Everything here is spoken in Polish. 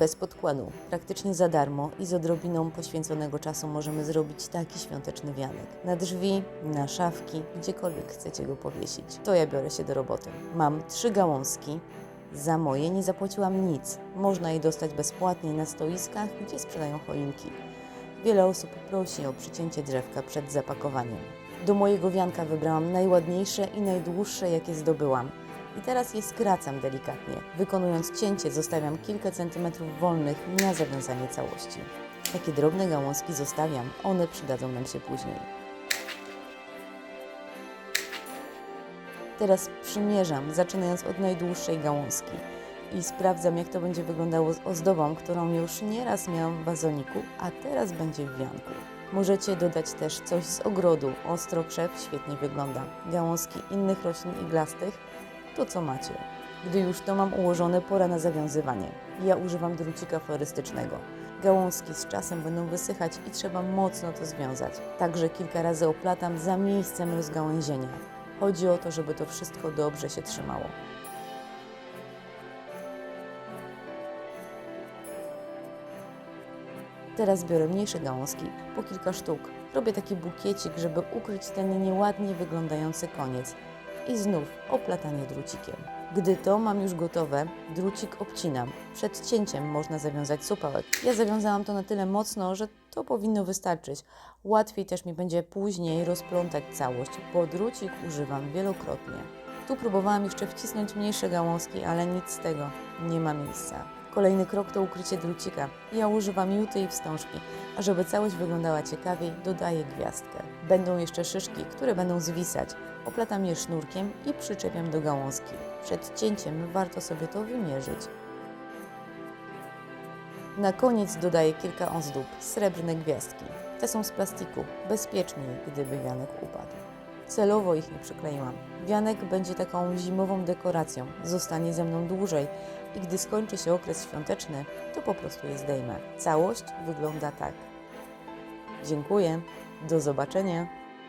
Bez podkładu, praktycznie za darmo i z odrobiną poświęconego czasu możemy zrobić taki świąteczny wianek. Na drzwi, na szafki, gdziekolwiek chcecie go powiesić. To ja biorę się do roboty. Mam trzy gałązki. Za moje nie zapłaciłam nic. Można je dostać bezpłatnie na stoiskach, gdzie sprzedają choinki. Wiele osób prosi o przycięcie drzewka przed zapakowaniem. Do mojego wianka wybrałam najładniejsze i najdłuższe, jakie zdobyłam. I teraz je skracam delikatnie. Wykonując cięcie, zostawiam kilka centymetrów wolnych na zawiązanie całości. Takie drobne gałązki zostawiam, one przydadzą nam się później. Teraz przymierzam, zaczynając od najdłuższej gałązki i sprawdzam, jak to będzie wyglądało z ozdobą, którą już nieraz miałam w wazoniku, a teraz będzie w wianku. Możecie dodać też coś z ogrodu. Ostro krzew świetnie wygląda. Gałązki innych roślin iglastych, to co macie. Gdy już to mam ułożone, pora na zawiązywanie. Ja używam drucika florystycznego. Gałązki z czasem będą wysychać i trzeba mocno to związać. Także kilka razy oplatam za miejscem rozgałęzienia. Chodzi o to, żeby to wszystko dobrze się trzymało. Teraz biorę mniejsze gałązki, po kilka sztuk. Robię taki bukiecik, żeby ukryć ten nieładnie wyglądający koniec. I znów oplatanie drucikiem. Gdy to mam już gotowe, drucik obcinam. Przed cięciem można zawiązać supałek. Ja zawiązałam to na tyle mocno, że to powinno wystarczyć. Łatwiej też mi będzie później rozplątać całość, bo drucik używam wielokrotnie. Tu próbowałam jeszcze wcisnąć mniejsze gałązki, ale nic z tego, nie ma miejsca. Kolejny krok to ukrycie drucika. Ja używam juty i wstążki, a żeby całość wyglądała ciekawiej, dodaję gwiazdkę. Będą jeszcze szyszki, które będą zwisać. Oplatam je sznurkiem i przyczepiam do gałązki. Przed cięciem warto sobie to wymierzyć. Na koniec dodaję kilka ozdób, srebrne gwiazdki. Te są z plastiku, bezpieczniej, gdyby wianek upadł. Celowo ich nie przykleiłam. Wianek będzie taką zimową dekoracją, zostanie ze mną dłużej i gdy skończy się okres świąteczny, to po prostu je zdejmę. Całość wygląda tak. Dziękuję, do zobaczenia.